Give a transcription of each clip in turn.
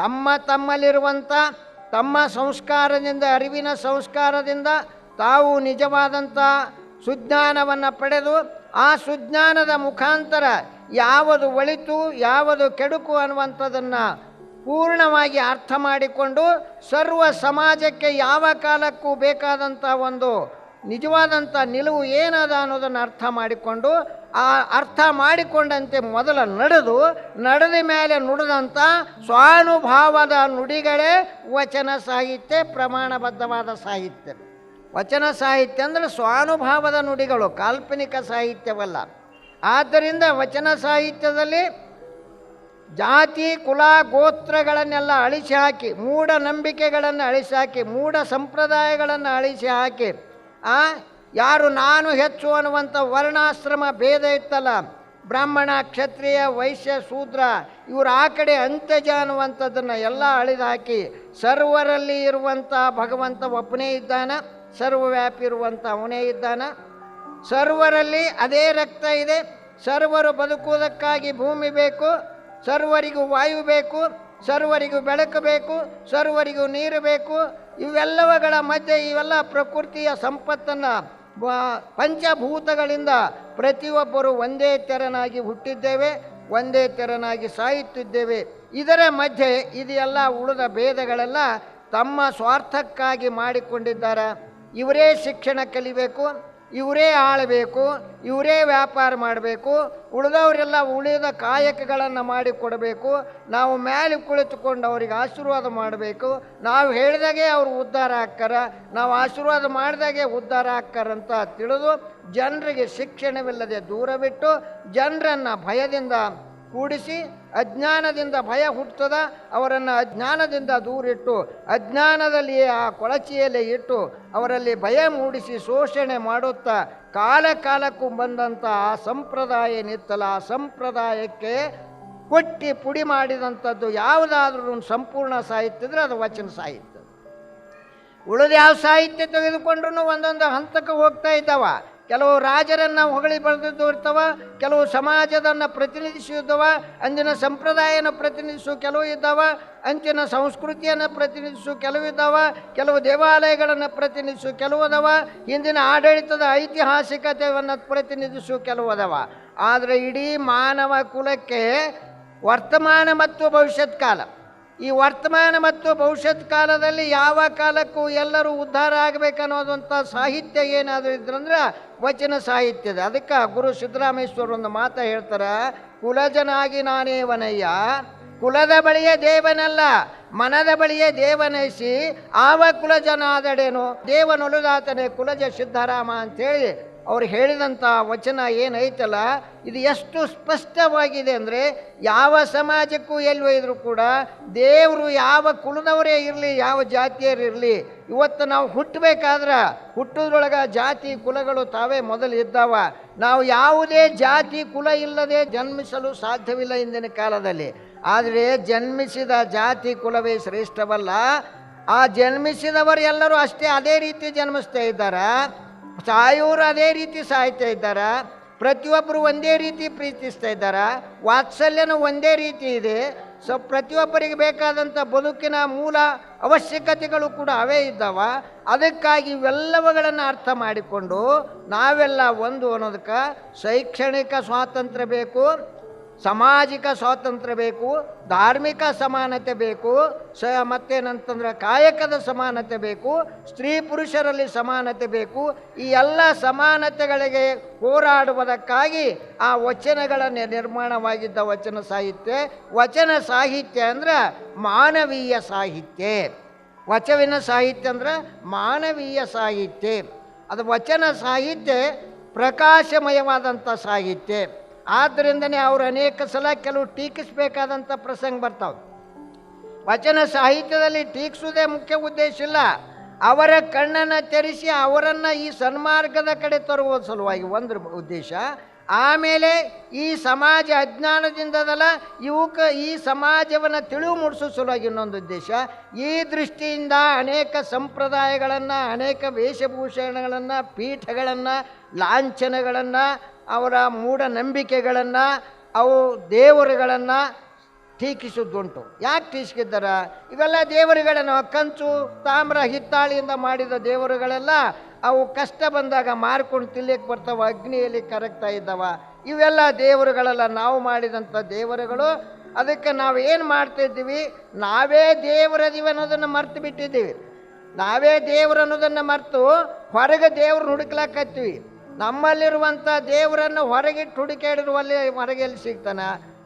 ತಮ್ಮ ತಮ್ಮಲ್ಲಿರುವಂಥ ತಮ್ಮ ಸಂಸ್ಕಾರದಿಂದ, ಅರಿವಿನ ಸಂಸ್ಕಾರದಿಂದ ತಾವು ನಿಜವಾದಂಥ ಸುಜ್ಞಾನವನ್ನು ಪಡೆದು, ಆ ಸುಜ್ಞಾನದ ಮುಖಾಂತರ ಯಾವುದು ಒಳಿತು, ಯಾವುದು ಕೆಡುಕು ಅನ್ನುವಂಥದ್ದನ್ನು ಪೂರ್ಣವಾಗಿ ಅರ್ಥ ಮಾಡಿಕೊಂಡು ಸರ್ವ ಸಮಾಜಕ್ಕೆ ಯಾವ ಕಾಲಕ್ಕೂ ಬೇಕಾದಂಥ ಒಂದು ನಿಜವಾದಂಥ ನಿಲುವು ಏನದ ಅನ್ನೋದನ್ನು ಅರ್ಥ ಮಾಡಿಕೊಂಡು, ಆ ಅರ್ಥ ಮಾಡಿಕೊಂಡಂತೆ ಮೊದಲು ನಡೆದು, ನಡೆದ ಮೇಲೆ ನುಡಿದಂಥ ಸ್ವಾನುಭಾವದ ನುಡಿಗಳೇ ವಚನ ಸಾಹಿತ್ಯ, ಪ್ರಮಾಣಬದ್ಧವಾದ ಸಾಹಿತ್ಯ. ವಚನ ಸಾಹಿತ್ಯ ಅಂದರೆ ಸ್ವಾನುಭಾವದ ನುಡಿಗಳು, ಕಾಲ್ಪನಿಕ ಸಾಹಿತ್ಯವಲ್ಲ. ಆದ್ದರಿಂದ ವಚನ ಸಾಹಿತ್ಯದಲ್ಲಿ ಜಾತಿ, ಕುಲ, ಗೋತ್ರಗಳನ್ನೆಲ್ಲ ಅಳಿಸಿ ಹಾಕಿ ಮೂಢ ನಂಬಿಕೆಗಳನ್ನು ಅಳಿಸಿ ಹಾಕಿ, ಮೂಢ ಸಂಪ್ರದಾಯಗಳನ್ನು ಅಳಿಸಿ ಹಾಕಿ ಆ? ಯಾರು ನಾನು ಹೆಚ್ಚು ಅನ್ನುವಂಥ ವರ್ಣಾಶ್ರಮ ಭೇದ ಇತ್ತಲ್ಲ. ಬ್ರಾಹ್ಮಣ, ಕ್ಷತ್ರಿಯ, ವೈಶ್ಯ, ಶೂದ್ರ, ಇವರು ಆ ಕಡೆ ಅಂತ್ಯಜ ಅನ್ನುವಂಥದ್ದನ್ನು ಎಲ್ಲ ಅಳಿದು ಹಾಕಿ ಸರ್ವರಲ್ಲಿ ಇರುವಂಥ ಭಗವಂತ ಒಬ್ಬನೇ ಇದ್ದಾನ, ಸರ್ವವ್ಯಾಪಿ ಇರುವಂಥ ಅವನೇ ಇದ್ದಾನ. ಸರ್ವರಲ್ಲಿ ಅದೇ ರಕ್ತ ಇದೆ, ಸರ್ವರು ಬದುಕುವುದಕ್ಕಾಗಿ ಭೂಮಿ ಬೇಕು, ಸರ್ವರಿಗೂ ವಾಯು ಬೇಕು, ಸರ್ವರಿಗೂ ಬೆಳಕು ಬೇಕು, ಸರ್ವರಿಗೂ ನೀರು ಬೇಕು ಇವೆಲ್ಲವುಗಳ ಮಧ್ಯೆ ಇವೆಲ್ಲ ಪ್ರಕೃತಿಯ ಸಂಪತ್ತನ್ನು ಪಂಚಭೂತಗಳಿಂದ ಪ್ರತಿಯೊಬ್ಬರು ಒಂದೇ ತೆರನಾಗಿ ಹುಟ್ಟಿದ್ದೇವೆ, ಒಂದೇ ತೆರನಾಗಿ ಸಾಯುತ್ತಿದ್ದೇವೆ. ಇದರ ಮಧ್ಯೆ ಇದೆಲ್ಲ ಉಳಿದ ಭೇದಗಳೆಲ್ಲ ತಮ್ಮ ಸ್ವಾರ್ಥಕ್ಕಾಗಿ ಮಾಡಿಕೊಂಡಿದ್ದಾರೆ. ಇವರೇ ಶಿಕ್ಷಣ ಕಲಿಬೇಕು. ಇವರೇ ಆಳಬೇಕು, ಇವರೇ ವ್ಯಾಪಾರ ಮಾಡಬೇಕು, ಉಳಿದವರೆಲ್ಲ ಉಳಿದ ಕಾಯಕಗಳನ್ನು ಮಾಡಿಕೊಡಬೇಕು ನಾವು ಮೇಲೆ ಕುಳಿತುಕೊಂಡು ಅವರಿಗೆ ಆಶೀರ್ವಾದ ಮಾಡಬೇಕು. ನಾವು ಹೇಳಿದಾಗೆ ಅವರು ಉದ್ಧಾರ ಹಾಕ್ತಾರ ನಾವು ಆಶೀರ್ವಾದ ಮಾಡಿದಾಗೆ ಉದ್ಧಾರ ಹಾಕ್ತಾರಂತ ತಿಳಿದು ಜನರಿಗೆ ಶಿಕ್ಷಣವಿಲ್ಲದೆ ದೂರ ಬಿಟ್ಟು ಜನರನ್ನು ಭಯದಿಂದ ಕೂಡಿಸಿ ಅಜ್ಞಾನದಿಂದ ಭಯ ಹುಟ್ಟದ ಅವರನ್ನು ಅಜ್ಞಾನದಿಂದ ದೂರಿಟ್ಟು ಅಜ್ಞಾನದಲ್ಲಿ ಆ ಕೊಳಚಿಯಲ್ಲಿ ಇಟ್ಟು, ಅವರಲ್ಲಿ ಭಯ ಮೂಡಿಸಿ ಶೋಷಣೆ ಮಾಡುತ್ತಾ, ಕಾಲ ಕಾಲಕ್ಕೂ ಬಂದಂಥ ಆ ಸಂಪ್ರದಾಯ ನಿತ್ತಲ, ಆ ಸಂಪ್ರದಾಯಕ್ಕೆ ಕೊಟ್ಟಿ ಪುಡಿ ಮಾಡಿದಂಥದ್ದು ಯಾವುದಾದ್ರೂ ಸಂಪೂರ್ಣ ಸಾಹಿತ್ಯ ಇದ್ರೆ ಅದು ವಚನ ಸಾಹಿತ್ಯ. ಉಳಿದ ಯಾವ ಸಾಹಿತ್ಯ ತೆಗೆದುಕೊಂಡ್ರೂ ಒಂದೊಂದು ಹಂತಕ್ಕೆ ಹೋಗ್ತಾ ಇದ್ದಾವ. ಕೆಲವು ರಾಜರನ್ನು ಹೊಗಳಿ ಬಂದಿದ್ದು ಇರ್ತವ ಕೆಲವು ಸಮಾಜದನ್ನು ಪ್ರತಿನಿಧಿಸಿದ್ದವ, ಅಂದಿನ ಸಂಪ್ರದಾಯನ ಪ್ರತಿನಿಧಿಸು ಕೆಲವು ಇದ್ದಾವ, ಅಂಚಿನ ಸಂಸ್ಕೃತಿಯನ್ನು ಪ್ರತಿನಿಧಿಸು ಕೆಲವು ಇದ್ದಾವ, ಕೆಲವು ದೇವಾಲಯಗಳನ್ನು ಪ್ರತಿನಿಧಿಸು ಕೆಲವು ಅದಾವ, ಹಿಂದಿನ ಆಡಳಿತದ ಐತಿಹಾಸಿಕತೆಯನ್ನು ಪ್ರತಿನಿಧಿಸು ಕೆಲವು ಅದಾವ. ಆದರೆ ಇಡೀ ಮಾನವ ಕುಲಕ್ಕೆ ವರ್ತಮಾನ ಮತ್ತು ಭವಿಷ್ಯತ್ ಕಾಲ ಈ ವರ್ತಮಾನ ಮತ್ತು ಭವಿಷ್ಯತ್ ಕಾಲದಲ್ಲಿ ಯಾವ ಕಾಲಕ್ಕೂ ಎಲ್ಲರೂ ಉದ್ಧಾರ ಆಗಬೇಕನ್ನೋದಂಥ ಸಾಹಿತ್ಯ ಏನಾದರೂ ಇದ್ರಂದ್ರೆ ವಚನ ಸಾಹಿತ್ಯದ. ಅದಕ್ಕೆ ಗುರು ಸಿದ್ದರಾಮೇಶ್ವರ ಒಂದು ಮಾತ ಹೇಳ್ತಾರೆ, ಕುಲಜನಾಗಿ ನಾನೇವನಯ್ಯ ಕುಲದ ಬಳಿಯೇ ದೇವನಲ್ಲ, ಮನದ ಬಳಿಯೇ ದೇವನೈಸಿ, ಆವ ಕುಲಜನಾದಡೇನು, ದೇವನೊಲುದಾತನೇ ಕುಲಜ ಸಿದ್ಧರಾಮ ಅಂಥೇಳಿ ಅವ್ರು ಹೇಳಿದಂಥ ವಚನ ಏನೈತಲ್ಲ, ಇದು ಎಷ್ಟು ಸ್ಪಷ್ಟವಾಗಿದೆ ಅಂದರೆ ಯಾವ ಸಮಾಜಕ್ಕೂ ಎಲ್ಲಿ ಒಯ್ದರೂ ಕೂಡ ದೇವರು ಯಾವ ಕುಲದವರೇ ಇರಲಿ, ಯಾವ ಜಾತಿಯರು ಇರಲಿ, ಇವತ್ತು ನಾವು ಹುಟ್ಟಬೇಕಾದ್ರೆ ಹುಟ್ಟೋದ್ರೊಳಗೆ ಜಾತಿ ಕುಲಗಳು ತಾವೇ ಮೊದಲು ಇದ್ದಾವ. ನಾವು ಯಾವುದೇ ಜಾತಿ ಕುಲ ಇಲ್ಲದೆ ಜನ್ಮಿಸಲು ಸಾಧ್ಯವಿಲ್ಲ ಇಂದಿನ ಕಾಲದಲ್ಲಿ. ಆದರೆ ಜನ್ಮಿಸಿದ ಜಾತಿ ಕುಲವೇ ಶ್ರೇಷ್ಠವಲ್ಲ. ಆ ಜನ್ಮಿಸಿದವರು ಎಲ್ಲರೂ ಅಷ್ಟೇ ಅದೇ ರೀತಿ ಜನ್ಮಿಸ್ತಾ ಇದ್ದಾರೆ? ಸಾಯೋರು ಅದೇ ರೀತಿ ಸಾಯ್ತಾ ಇದ್ದಾರ, ಪ್ರತಿಯೊಬ್ಬರು ಒಂದೇ ರೀತಿ ಪ್ರೀತಿಸ್ತಾ ಇದ್ದಾರ, ವಾತ್ಸಲ್ಯನೂ ಒಂದೇ ರೀತಿ ಇದೆ. ಸೊ ಪ್ರತಿಯೊಬ್ಬರಿಗೆ ಬೇಕಾದಂಥ ಬದುಕಿನ ಮೂಲ ಅವಶ್ಯಕತೆಗಳು ಕೂಡ ಅವೇ ಇದ್ದಾವ. ಅದಕ್ಕಾಗಿ ಇವೆಲ್ಲವುಗಳನ್ನು ಅರ್ಥ ಮಾಡಿಕೊಂಡು ನಾವೆಲ್ಲ ಒಂದು ಅನ್ನೋದಕ್ಕೆ ಶೈಕ್ಷಣಿಕ ಸ್ವಾತಂತ್ರ್ಯ ಬೇಕು ಸಾಮಾಜಿಕ ಸ್ವಾತಂತ್ರ್ಯ ಬೇಕು, ಧಾರ್ಮಿಕ ಸಮಾನತೆ ಬೇಕು, ಸ ಮತ್ತೇನಂತಂದ್ರೆ ಕಾಯಕದ ಸಮಾನತೆ ಬೇಕು, ಸ್ತ್ರೀ ಪುರುಷರಲ್ಲಿ ಸಮಾನತೆ ಬೇಕು, ಈ ಎಲ್ಲ ಸಮಾನತೆಗಳಿಗೆ ಹೋರಾಡುವುದಕ್ಕಾಗಿ ಆ ವಚನಗಳ ನಿ- ನಿರ್ಮಾಣವಾಗಿದ್ದ ವಚನ ಸಾಹಿತ್ಯ. ವಚನ ಸಾಹಿತ್ಯ ಅಂದ್ರೆ ಮಾನವೀಯ ಸಾಹಿತ್ಯ. ವಚವಿನ ಸಾಹಿತ್ಯ ಅಂದ್ರೆ ಮಾನವೀಯ ಸಾಹಿತ್ಯ. ಅದು ವಚನ ಸಾಹಿತ್ಯ ಪ್ರಕಾಶಮಯವಾದಂಥ ಸಾಹಿತ್ಯ. ಆದ್ದರಿಂದನೇ ಅವರು ಅನೇಕ ಸಲ ಕೆಲವು ಟೀಕಿಸಬೇಕಾದಂಥ ಪ್ರಸಂಗ ಬರ್ತಾವೆ. ವಚನ ಸಾಹಿತ್ಯದಲ್ಲಿ ಟೀಕಿಸುವುದೇ ಮುಖ್ಯ ಉದ್ದೇಶ ಇಲ್ಲ. ಅವರ ಕಣ್ಣನ್ನು ತೆರೆಸಿ ಅವರನ್ನು ಈ ಸನ್ಮಾರ್ಗದ ಕಡೆ ತರುವ ಸಲುವಾಗಿ ಒಂದು ಉದ್ದೇಶ. ಆಮೇಲೆ ಈ ಸಮಾಜ ಅಜ್ಞಾನದಿಂದದಲ್ಲ ಇವಕ್ಕೆ ಈ ಸಮಾಜವನ್ನು ತಿಳಿವು ಮೂಡಿಸೋ ಸಲುವಾಗಿ ಇನ್ನೊಂದು ಉದ್ದೇಶ. ಈ ದೃಷ್ಟಿಯಿಂದ ಅನೇಕ ಸಂಪ್ರದಾಯಗಳನ್ನು, ಅನೇಕ ವೇಷಭೂಷಣಗಳನ್ನು, ಪೀಠಗಳನ್ನು, ಲಾಂಛನಗಳನ್ನು ಅವರ ಮೂಢನಂಬಿಕೆಗಳನ್ನು, ಅವು ದೇವರುಗಳನ್ನು ಟೀಕಿಸಿದ್ದುಂಟು. ಯಾಕೆ ಟೀಕಿಸಿದ್ದಾರ? ಇವೆಲ್ಲ ದೇವರುಗಳನ್ನು ಕಂಚು, ತಾಮ್ರ, ಹಿತ್ತಾಳಿಯಿಂದ ಮಾಡಿದ ದೇವರುಗಳೆಲ್ಲ ಅವು ಕಷ್ಟ ಬಂದಾಗ ಮಾರ್ಕೊಂಡು ತಿನ್ಲಿಕ್ಕೆ ಬರ್ತಾವ, ಅಗ್ನಿಯಲ್ಲಿ ಕರಗ್ತಾ ಇದ್ದಾವ. ಇವೆಲ್ಲ ದೇವರುಗಳೆಲ್ಲ ನಾವು ಮಾಡಿದಂಥ ದೇವರುಗಳು. ಅದಕ್ಕೆ ನಾವು ಏನು ಮಾಡ್ತಿದ್ದೀವಿ ನಾವೇ ದೇವರದಿವಿ ಅನ್ನೋದನ್ನು ಮರ್ತು ಬಿಟ್ಟಿದ್ದೀವಿ. ನಾವೇ ದೇವರು ಅನ್ನೋದನ್ನು ಮರೆತು ಹೊರಗೆ ದೇವ್ರನ್ನ ಹುಡುಕ್ಲಾಕತ್ತೀವಿ ನಮ್ಮಲ್ಲಿರುವಂಥ ದೇವರನ್ನು ಹೊರಗಿಟ್ಟು ಹುಡುಕಾಡಿರುವಲ್ಲಿ ಹೊರಗೆ ಎಲ್ಲಿ ಸಿಗ್ತಾನ?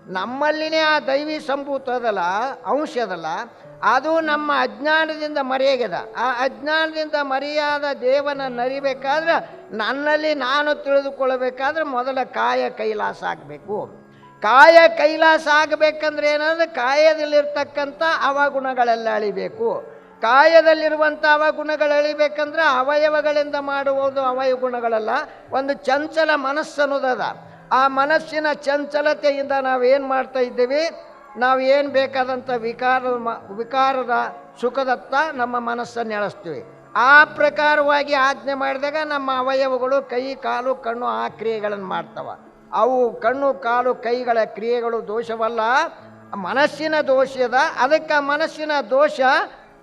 ನಮ್ಮಲ್ಲಿನೇ ಆ ದೈವಿ ಸಂಭೂತ ಅದಲ್ಲ, ಅಂಶ ಅದಲ್ಲ. ಅದು ನಮ್ಮ ಅಜ್ಞಾನದಿಂದ ಮರೆಯಾಗ್ಯದ. ಆ ಅಜ್ಞಾನದಿಂದ ಮರೆಯಾದ ದೇವನ ನರಿಬೇಕಾದ್ರೆ, ನನ್ನಲ್ಲಿ ನಾನು ತಿಳಿದುಕೊಳ್ಳಬೇಕಾದ್ರೆ ಮೊದಲ ಕಾಯ ಕೈಲಾಸ ಆಗಬೇಕು. ಕಾಯ ಕೈಲಾಸ ಆಗಬೇಕಂದ್ರೆ ಏನಂದ್ರೆ, ಕಾಯದಲ್ಲಿರ್ತಕ್ಕಂಥ ಅವಗುಣಗಳೆಲ್ಲ ಅಳಿಬೇಕು. ಕಾಯದಲ್ಲಿರುವಂಥ ಅವಗುಣಗಳು ಅಳಿಬೇಕಂದ್ರೆ ಅವಯವಗಳಿಂದ ಮಾಡುವುದು ಅವಯಗುಣಗಳಲ್ಲ ಒಂದು ಚಂಚಲ ಮನಸ್ಸು ಅದ ಆ ಮನಸ್ಸಿನ ಚಂಚಲತೆಯಿಂದ ನಾವು ಏನು ಮಾಡ್ತಾ ಇದ್ದೀವಿ? ನಾವು ಏನು ಬೇಕಾದಂಥ ವಿಕಾರ, ಮ- ವಿಕಾರದ ಸುಖದತ್ತ ನಮ್ಮ ಮನಸ್ಸನ್ನು ಎಳೆಸ್ತೀವಿ. ಆ ಪ್ರಕಾರವಾಗಿ ಆಜ್ಞೆ ಮಾಡಿದಾಗ ನಮ್ಮ ಅವಯವಗಳು ಕೈ, ಕಾಲು, ಕಣ್ಣು ಆ ಕ್ರಿಯೆಗಳನ್ನು ಮಾಡ್ತವ. ಅವು ಕಣ್ಣು, ಕಾಲು, ಕೈಗಳ ಕ್ರಿಯೆಗಳು ದೋಷವಲ್ಲ, ಮನಸ್ಸಿನ ದೋಷದ ಅದಕ್ಕೆ ಮನಸ್ಸಿನ ದೋಷ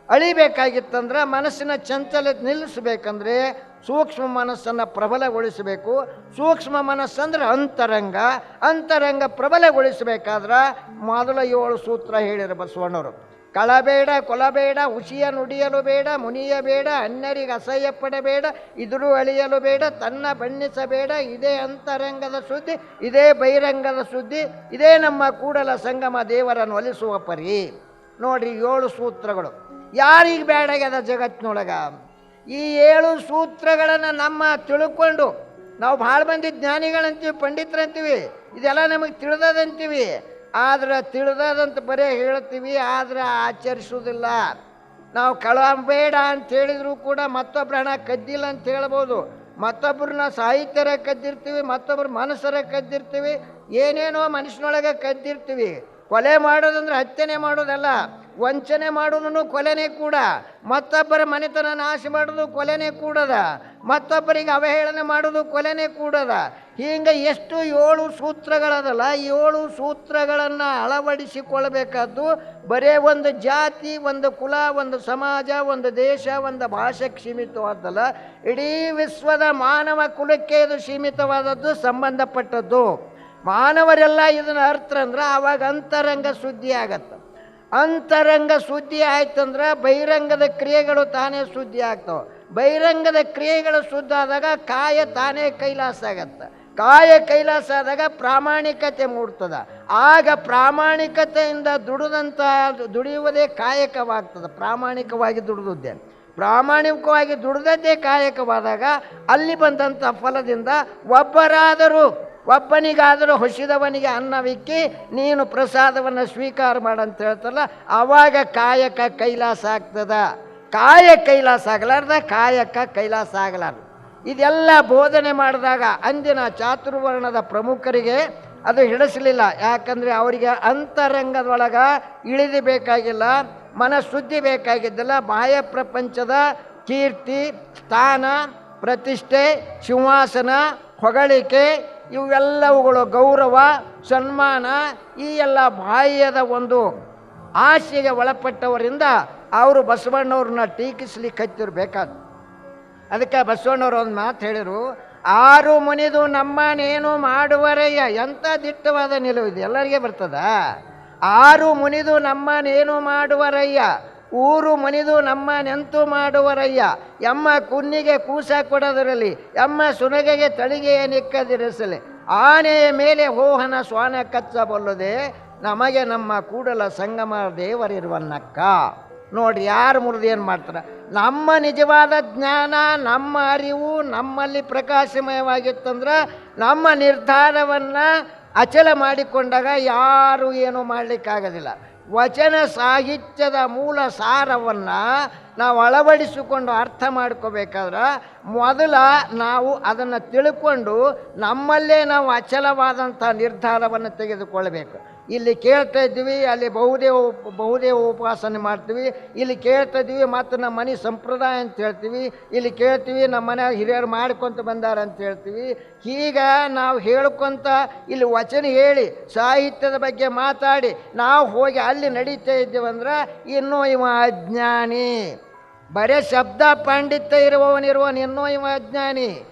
ಅಳಿಬೇಕಾಗಿತ್ತಂದ್ರೆ ಮನಸ್ಸಿನ ಚಂಚಲ ನಿಲ್ಲಿಸಬೇಕಂದ್ರೆ ಸೂಕ್ಷ್ಮ ಮನಸ್ಸನ್ನು ಪ್ರಬಲಗೊಳಿಸಬೇಕು. ಸೂಕ್ಷ್ಮ ಮನಸ್ಸಂದ್ರೆ ಅಂತರಂಗ. ಅಂತರಂಗ ಪ್ರಬಲಗೊಳಿಸಬೇಕಾದ್ರೆ ಮೊದಲ ಏಳು ಸೂತ್ರ ಹೇಳಿರ ಬಸವಣ್ಣವರು. ಕಳಬೇಡ, ಕೊಲಬೇಡ, ಹುಷಿಯ ನುಡಿಯಲು ಬೇಡ, ಮುನಿಯ ಬೇಡ ಅನ್ಯರಿಗೆ ಅಸಹ್ಯ ಪಡಬೇಡ, ಇದುರು ಅಳಿಯಲು ಬೇಡ, ತನ್ನ ಬಣ್ಣಿಸಬೇಡ, ಇದೇ ಅಂತರಂಗದ ಸುದ್ದಿ, ಇದೇ ಬಹಿರಂಗದ ಸುದ್ದಿ, ಇದೇ ನಮ್ಮ ಕೂಡಲ ಸಂಗಮ ದೇವರನ್ನು ಒಲಿಸುವ ಪರಿ. ನೋಡ್ರಿ ಏಳು ಸೂತ್ರಗಳು. ಯಾರಿಗೆ ಬೇಡಾಗ್ಯದ ಜಗತ್ತಿನೊಳಗ? ಈ ಏಳು ಸೂತ್ರಗಳನ್ನು ನಮ್ಮ ತಿಳ್ಕೊಂಡು, ನಾವು ಭಾಳ ಮಂದಿ ಜ್ಞಾನಿಗಳಂತೀವಿ, ಪಂಡಿತರಂತೀವಿ, ಇದೆಲ್ಲ ನಮಗೆ ತಿಳಿದದಂತೀವಿ. ಆದ್ರೆ ತಿಳಿದದಂತ ಬರೇ ಹೇಳ್ತೀವಿ, ಆದ್ರೆ ಆಚರಿಸೋದಿಲ್ಲ ನಾವು ಕಳಬೇಡ ಅಂತ ಹೇಳಿದ್ರು ಕೂಡ ಮತ್ತೊಬ್ಬರ ಹಣ ಕದ್ದಿಲ್ಲ ಅಂತ ಹೇಳ್ಬೋದು. ಮತ್ತೊಬ್ಬರನ್ನ ಸಾಹಿತ್ಯರ ಕದ್ದಿರ್ತೀವಿ ಮತ್ತೊಬ್ಬರು ಮನಸ್ಸರ ಕದ್ದಿರ್ತೀವಿ, ಏನೇನೋ ಮನುಷ್ಯನೊಳಗೆ ಕದ್ದಿರ್ತೀವಿ. ಕೊಲೆ ಮಾಡೋದಂದ್ರೆ ಹತ್ಯೆನೇ ಮಾಡೋದಲ್ಲ. ವಂಚನೆ ಮಾಡೋದನ್ನು ಕೊಲೆನೇ ಕೂಡ. ಮತ್ತೊಬ್ಬರ ಮನೆತನ ನಾಶ ಮಾಡೋದು ಕೊಲೆನೇ ಕೂಡದ. ಮತ್ತೊಬ್ಬರಿಗೆ ಅವಹೇಳನೆ ಮಾಡೋದು ಕೊಲೆನೇ ಕೂಡದ. ಹೀಗೆ ಎಷ್ಟು ಏಳು ಸೂತ್ರಗಳದಲ್ಲ, ಏಳು ಸೂತ್ರಗಳನ್ನು ಅಳವಡಿಸಿಕೊಳ್ಬೇಕಾದ್ದು ಬರೇ ಒಂದು ಜಾತಿ, ಒಂದು ಕುಲ, ಒಂದು ಸಮಾಜ, ಒಂದು ದೇಶ, ಒಂದು ಭಾಷೆಗೆ ಸೀಮಿತವಾದಲ್ಲ. ಇಡೀ ವಿಶ್ವದ ಮಾನವ ಕುಲಕ್ಕೆ ಇದು ಸೀಮಿತವಾದದ್ದು, ಸಂಬಂಧಪಟ್ಟದ್ದು. ಮಾನವರೆಲ್ಲ ಇದನ್ನ ಅರ್ಥ ಅಂದ್ರೆ ಆವಾಗ ಅಂತರಂಗ ಸುದ್ದಿ ಆಗತ್ತೆ. ಅಂತರಂಗ ಶುದ್ಧಿ ಆಯ್ತಂದ್ರೆ ಬಹಿರಂಗದ ಕ್ರಿಯೆಗಳು ತಾನೇ ಶುದ್ಧಿ ಆಗ್ತವೆ. ಬಹಿರಂಗದ ಕ್ರಿಯೆಗಳು ಶುದ್ಧ ಆದಾಗ ಕಾಯ ತಾನೇ ಕೈಲಾಸ ಆಗತ್ತೆ. ಕಾಯ ಕೈಲಾಸ ಆದಾಗ ಪ್ರಾಮಾಣಿಕತೆ ಮೂಡ್ತದ. ಆಗ ಪ್ರಾಮಾಣಿಕತೆಯಿಂದ ದುಡಿದಂಥ ದುಡಿಯುವುದೇ ಕಾಯಕವಾಗ್ತದೆ. ಪ್ರಾಮಾಣಿಕವಾಗಿ ದುಡಿದುದ್ದೆ. ಪ್ರಾಮಾಣಿಕವಾಗಿ ದುಡಿದದ್ದೇ ಕಾಯಕವಾದಾಗ ಅಲ್ಲಿ ಬಂದಂಥ ಫಲದಿಂದ ಒಬ್ಬರಾದರೂ ಒಬ್ಬನಿಗಾದರೂ ಹೊಸಿದವನಿಗೆ ಅನ್ನವಿಕ್ಕಿ ನೀನು ಪ್ರಸಾದವನ್ನು ಸ್ವೀಕಾರ ಮಾಡಂತ ಹೇಳ್ತಲ್ಲ ಆವಾಗ ಕಾಯಕ ಕೈಲಾಸ ಆಗ್ತದ. ಕಾಯ ಕೈಲಾಸ ಆಗಲಾರ್ದ, ಕಾಯಕ ಕೈಲಾಸ ಆಗಲಾರ್ದು. ಇದೆಲ್ಲ ಬೋಧನೆ ಮಾಡಿದಾಗ ಅಂದಿನ ಚಾತುರ್ವರ್ಣದ ಪ್ರಮುಖರಿಗೆ ಅದು ಹಿಡಿಸಲಿಲ್ಲ. ಯಾಕಂದರೆ ಅವರಿಗೆ ಅಂತರಂಗದೊಳಗೆ ಇಳಿದು ಬೇಕಾಗಿಲ್ಲ, ಮನಃಶುದ್ಧಿ ಬೇಕಾಗಿದ್ದಿಲ್ಲ. ಬಾಹ್ಯ ಪ್ರಪಂಚದ ಕೀರ್ತಿ, ಸ್ಥಾನ, ಪ್ರತಿಷ್ಠೆ, ಸಿಂಹಾಸನ, ಹೊಗಳಿಕೆ ಇವೆಲ್ಲವುಗಳು ಗೌರವ, ಸನ್ಮಾನ, ಈ ಎಲ್ಲ ಬಾಹ್ಯದ ಒಂದು ಆಸೆಗೆ ಒಳಪಟ್ಟವರಿಂದ ಅವರು ಬಸವಣ್ಣವ್ರನ್ನ ಟೀಕಿಸ್ಲಿಕ್ಕೆ ಹತ್ತಿರ್ಬೇಕಾದ. ಅದಕ್ಕೆ ಬಸವಣ್ಣವ್ರು ಒಂದು ಮಾತು ಹೇಳಿದರು, ಆರು ಮುನಿದು ನಮ್ಮನೇನು ಮಾಡುವರಯ್ಯ? ಎಂಥ ದಿಟ್ಟವಾದ ನಿಲುವು ಇದು? ಎಲ್ಲರಿಗೆ ಬರ್ತದ? ಆರು ಮುನಿದು ನಮ್ಮನೇನು ಮಾಡುವರಯ್ಯ? ಊರು ಮನಿದು ನಮ್ಮ ನೆಂತು ಮಾಡುವರಯ್ಯ. ಎಮ್ಮ ಕುನ್ನಿಗೆ ಕೂಸ ಕೊಡದಿರಲಿ, ಎಮ್ಮ ಸುನಗೆಗೆ ತಳಿಗೆಯ ನಿಕ್ಕದಿರಿಸಲಿ. ಆನೆಯ ಮೇಲೆ ಹೋಹನ ಶ್ವಾನ ಕಚ್ಚಬಲ್ಲದೆ, ನಮಗೆ ನಮ್ಮ ಕೂಡಲ ಸಂಗಮ ದೇವರಿರುವನ್ನಕ್ಕ ನೋಡಿ ಯಾರು ಮುರಿದು ಏನು ಮಾಡ್ತಾರೆ? ನಮ್ಮ ನಿಜವಾದ ಜ್ಞಾನ, ನಮ್ಮ ಅರಿವು, ನಮ್ಮಲ್ಲಿ ಪ್ರಕಾಶಮಯವಾಗಿತ್ತಂದ್ರೆ ನಮ್ಮ ನಿರ್ಧಾರವನ್ನು ಅಚಲ ಮಾಡಿಕೊಂಡಾಗ ಯಾರು ಏನು ಮಾಡಲಿಕ್ಕಾಗೋದಿಲ್ಲ. ವಚನ ಸಾಹಿತ್ಯದ ಮೂಲ ಸಾರವನ್ನು ನಾವು ಅಳವಡಿಸಿಕೊಂಡು ಅರ್ಥ ಮಾಡ್ಕೋಬೇಕಾದ್ರೆ ಮೊದಲ ನಾವು ಅದನ್ನು ತಿಳ್ಕೊಂಡು ನಮ್ಮಲ್ಲೇ ನಾವು ಅಚಲವಾದಂಥ ನಿರ್ಧಾರವನ್ನು ತೆಗೆದುಕೊಳ್ಬೇಕು. ಇಲ್ಲಿ ಕೇಳ್ತಾ ಇದ್ವಿ ಅಲ್ಲಿ ಬಹುದೇವ ಬಹುದೇವ ಉಪಾಸನೆ ಮಾಡ್ತೀವಿ. ಇಲ್ಲಿ ಕೇಳ್ತಾ ಇದ್ವಿ ಮತ್ತು ನಮ್ಮ ಮನೆ ಸಂಪ್ರದಾಯ ಅಂತ ಹೇಳ್ತೀವಿ. ಇಲ್ಲಿ ಕೇಳ್ತೀವಿ, ನಮ್ಮ ಮನ್ಯಾಗ ಹಿರಿಯರು ಮಾಡ್ಕೊಂತ ಬಂದಾರ ಅಂತ ಹೇಳ್ತೀವಿ. ಈಗ ನಾವು ಹೇಳ್ಕೊಂತ ಇಲ್ಲಿ ವಚನ ಹೇಳಿ, ಸಾಹಿತ್ಯದ ಬಗ್ಗೆ ಮಾತಾಡಿ, ನಾವು ಹೋಗಿ ಅಲ್ಲಿ ನಡೀತಾ ಇದ್ದೀವಂದ್ರೆ ಇನ್ನೂ ಇವ ಅಜ್ಞಾನಿ. ಬರೇ ಶಬ್ದ ಪಾಂಡಿತ್ಯ ಇರುವವನಿರುವ ಇನ್ನೂ ಇವ ಅಜ್ಞಾನಿ.